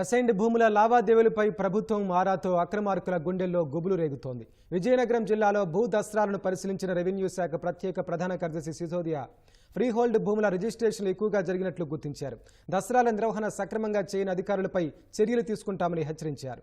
Assigned భూముల లావాదేవీలపై ప్రభుత్వం ఆరాతో అక్రమార్కుల గుండెల్లో గుబులు రేగుతోంది. విజయనగరం జిల్లాలో భూ దస్త్రాలను పరిశీలించిన రెవెన్యూ శాఖ ప్రత్యేక ప్రధాన కార్యదర్శి సిసోదియా ఫ్రీహోల్డ్ భూముల రిజిస్ట్రేషన్లు ఎక్కువగా జరిగినట్లు గుర్తించారు. దసరాల నిర్వహణ సక్రమంగా చేయని అధికారులపై చర్యలు తీసుకుంటామని హెచ్చరించారు.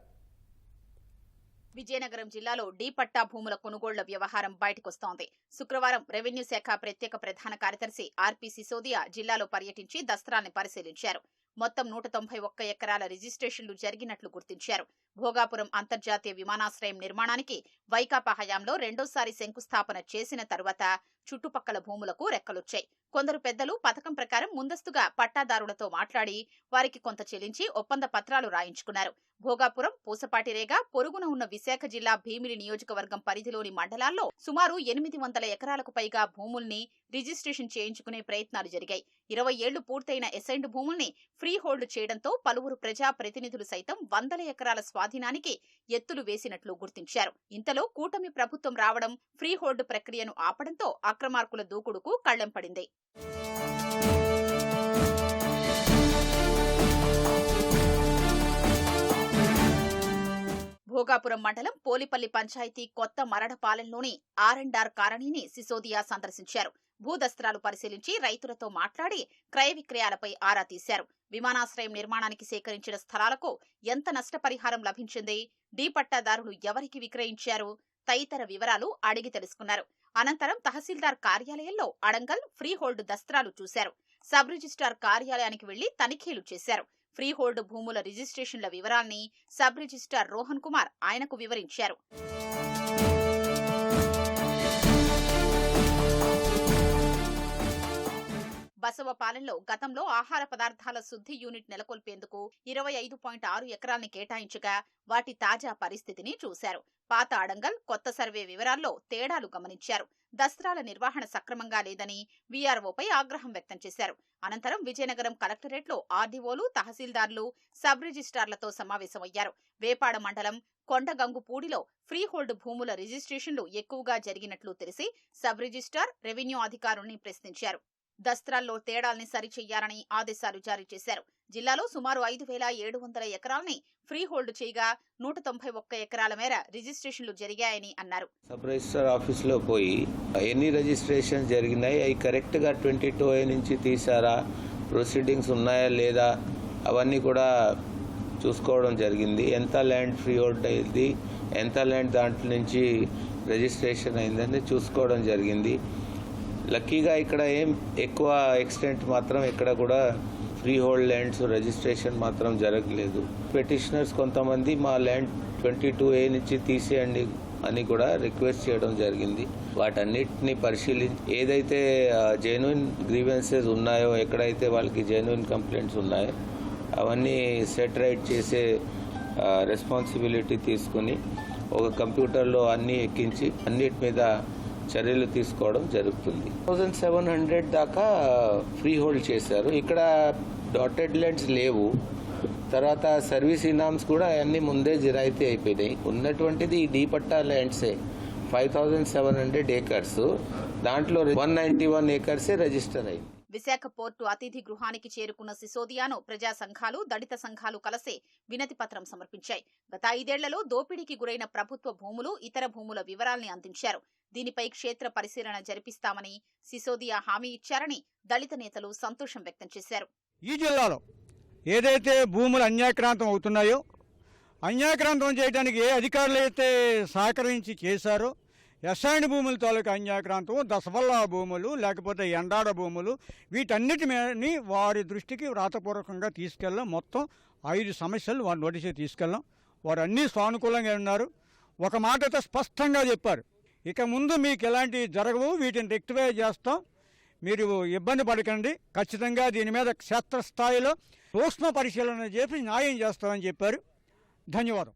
విజయనగరం జిల్లాలో డి పట్టా భూముల కొనుగోళ్ళ వ్యవహారం బయటకొస్తోంది. శుక్రవారం రెవెన్యూ శాఖ ప్రత్యేక ప్రధాన కార్యదర్శి ఆర్పి సిసోదియా జిల్లాలో పర్యటించి దస్త్రాల్ని పరిశీలించారు. మొత్తం నూట తొంభై ఒక్క ఎకరాల రిజిస్ట్రేషన్లు జరిగినట్లు గుర్తించారు. భోగాపురం అంతర్జాతీయ విమానాశ్రయం నిర్మాణానికి వైకాపా హయాంలో రెండోసారి శంకుస్థాపన చేసిన తరువాత చుట్టుపక్కల భూములకు రెక్కలొచ్చాయి. కొందరు పెద్దలు పథకం ప్రకారం ముందస్తుగా పట్టాదారులతో మాట్లాడి వారికి కొంత చెల్లించి ఒప్పంద పత్రాలు రాయించుకున్నారు. భోగాపురం పూసపాటిరేగ పొరుగున ఉన్న విశాఖ జిల్లా భీమిలి నియోజకవర్గం పరిధిలోని మండలాల్లో సుమారు ఎనిమిది వందల ఎకరాలకు పైగా భూముల్ని రిజిస్ట్రేషన్ చేయించుకునే ప్రయత్నాలు జరిగాయి. ఇరవై ఏళ్ళు పూర్తయిన ఎసైన్డ్ భూముల్ని ఫ్రీ హోల్డ్ చేయడంతో పలువురు ప్రజా ప్రతినిధులు సైతం వందల ఎకరాల స్వాధీనానికి ఎత్తులు వేసినట్లు గుర్తించారు. ఇంతలో కూటమి ప్రభుత్వం రావడం ఫ్రీ హోల్డ్ ప్రక్రియను ఆపడంతో అక్రమార్కుల దూకుడుకు కళ్ళెం పడింది. భోగాపురం మండలం పోలిపల్లి పంచాయతీ కొత్త మరడపాలెంలోని ఆర్ అండ్ ఆర్ కాలనీని సిసోదియా సందర్శించారు. భూదస్త్రాలు పరిశీలించి రైతులతో మాట్లాడి క్రయ విక్రయాలపై ఆరా తీశారు. విమానాశ్రయం నిర్మాణానికి సేకరించిన స్థలాలకు ఎంత నష్టపరిహారం లభించింది? డీ పట్టాదారులు ఎవరికి విక్రయించారు? తదితర వివరాలు అడిగి తెలుసుకున్నారు. అనంతరం తహసీల్దార్ కార్యాలయంలో అడంగల్ ఫ్రీ హోల్డ్ దస్త్రాలు చూశారు. సబ్ రిజిస్ట్రార్ కార్యాలయానికి వెళ్ళి తనిఖీలు చేశారు. ఫ్రీ హోల్డ్ భూముల రిజిస్ట్రేషన్ల వివరాల్ని సబ్ రిజిస్ట్రార్ రోహన్ కుమార్ ఆయనకు వివరించారు. బసవపాలెంలో గతంలో ఆహార పదార్థాల శుద్ధి యూనిట్ నెలకొల్పేందుకు ఇరవై ఐదు పాయింట్ ఆరు ఎకరాల్ని కేటాయించగా వాటి తాజా పరిస్థితిని చూశారు. పాత అడంగల్ కొత్త సర్వే వివరాల్లో తేడాలు గమనించారు. దస్త్రాల నిర్వహణ సక్రమంగా లేదని వీఆర్ఓపై ఆగ్రహం వ్యక్తం చేశారు. అనంతరం విజయనగరం కలెక్టరేట్లో ఆర్డీఓలు తహసీల్దార్లు సబ్ రిజిస్ట్రార్లతో సమావేశమయ్యారు. వేపాడ మండలం కొండగంగుపూడిలో ఫ్రీ హోల్డ్ భూముల రిజిస్ట్రేషన్లు ఎక్కువగా జరిగినట్లు తెలిసి సబ్ రిజిస్ట్రార్ రెవెన్యూ అధికారుల్ని ప్రశ్నించారు. దస్త్రాల్లో తేడాల్ని సరిచెయ్యాలని ఆదేశాలు జారీ చేశారు. జిల్లాలో సుమారు ఐదు వేల ఏడు వందల ఎకరాల్ని ఫ్రీ హోల్డ్ చేయగా నూట తొంభై ఒక్క ఎకరాల మేర రిజిస్ట్రేషన్లు జరిగాయని అన్నారు. సబ్ రిజిస్టర్ ఆఫీస్లో పోయి ఎన్ని రిజిస్ట్రేషన్ జరిగినాయి అవి కరెక్ట్గా ట్వంటీ టూ ఏ నుంచి తీసారా ప్రొసీడింగ్స్ ఉన్నాయా లేదా అవన్నీ కూడా చూసుకోవడం జరిగింది. ఎంత ల్యాండ్ ఫ్రీ హోల్డ్ అయింది ఎంత ల్యాండ్ దాంట్లో నుంచి రిజిస్ట్రేషన్ అయిందని చూసుకోవడం జరిగింది. లక్కీగా ఇక్కడ ఏం ఎక్కువ ఎక్స్టెంట్ మాత్రం ఇక్కడ కూడా ఫ్రీ హోల్డ్ ల్యాండ్స్ రిజిస్ట్రేషన్ మాత్రం జరగలేదు. పెటిషనర్స్ కొంతమంది మా ల్యాండ్ ట్వంటీ టూ ఏ నుంచి తీసేయండి అని కూడా రిక్వెస్ట్ చేయడం జరిగింది. వాటన్నిటిని పరిశీలించి ఏదైతే జెన్యున్ గ్రీవెన్సెస్ ఉన్నాయో ఎక్కడైతే వాళ్ళకి జెన్యున్ కంప్లైంట్స్ ఉన్నాయో అవన్నీ సెట్ రైట్ చేసే రెస్పాన్సిబిలిటీ తీసుకుని ఒక కంప్యూటర్లో అన్నీ ఎక్కించి అన్నిటి మీద చర్యలు తీసుకోవడం జరుగుతుంది. థౌజండ్ సెవెన్ హండ్రెడ్ దాకా ఫ్రీ హోల్డ్ చేశారు. ఇక్కడ డాటెడ్ ల్యాండ్స్ లేవు. తర్వాత సర్వీస్ ఇనామ్స్ కూడా అన్ని ముందే జిరాయితీ అయిపోయినాయి. ఉన్నటువంటిది ఈ D patta ల్యాండ్సే. Five thousand seven hundred acres. దాంట్లో వన్ నైంటీ వన్ ఏకర్సే రిజిస్టర్ అయింది. విశాఖ పోర్టు అతిథి గృహానికి చేరుకున్న సిసోదియాను ప్రజా సంఘాలు దళిత సంఘాలు కలిసి వినతి పత్రం సమర్పించాయి. గత ఐదేళ్ళలో దోపిడీకి గురైన ప్రభుత్వ భూములు ఇతర భూముల వివరాల్ని అందించారు. దీనిపై క్షేత్ర పరిశీలన జరిపిస్తామని సిసోదియా హామీ ఇచ్చారని దళిత నేతలు సంతోషం వ్యక్తం చేశారు. ఈ జిల్లాలో ఏదైతే భూములు అన్యాక్రాంతం అవుతున్నాయో అన్యాక్రాంతం చేయడానికి ఏ అధికారులు అయితే సహకరించి చేశారో ఎస్ఐండ్ భూముల తాలూకు అన్యాక్రాంతం దశవల్ల భూములు లేకపోతే ఎండాడ భూములు వీటన్నిటి మీ వారి దృష్టికి వ్రాతపూర్వకంగా తీసుకెళ్ళాం మొత్తం ఐదు సమస్యలు వారి నోటీసు తీసుకెళ్ళాం వారు అన్నీ సానుకూలంగా ఉన్నారు. ఒక మాట అయితే స్పష్టంగా చెప్పారు. ఇక ముందు మీకు ఎలాంటివి జరగవు వీటిని రెక్టిఫై చేస్తాం. మీరు ఇబ్బంది పడకండి. ఖచ్చితంగా దీని మీద క్షేత్రస్థాయిలో సూక్ష్మ పరిశీలన చేసి న్యాయం చేస్తామని చెప్పారు. ధన్యవాదం.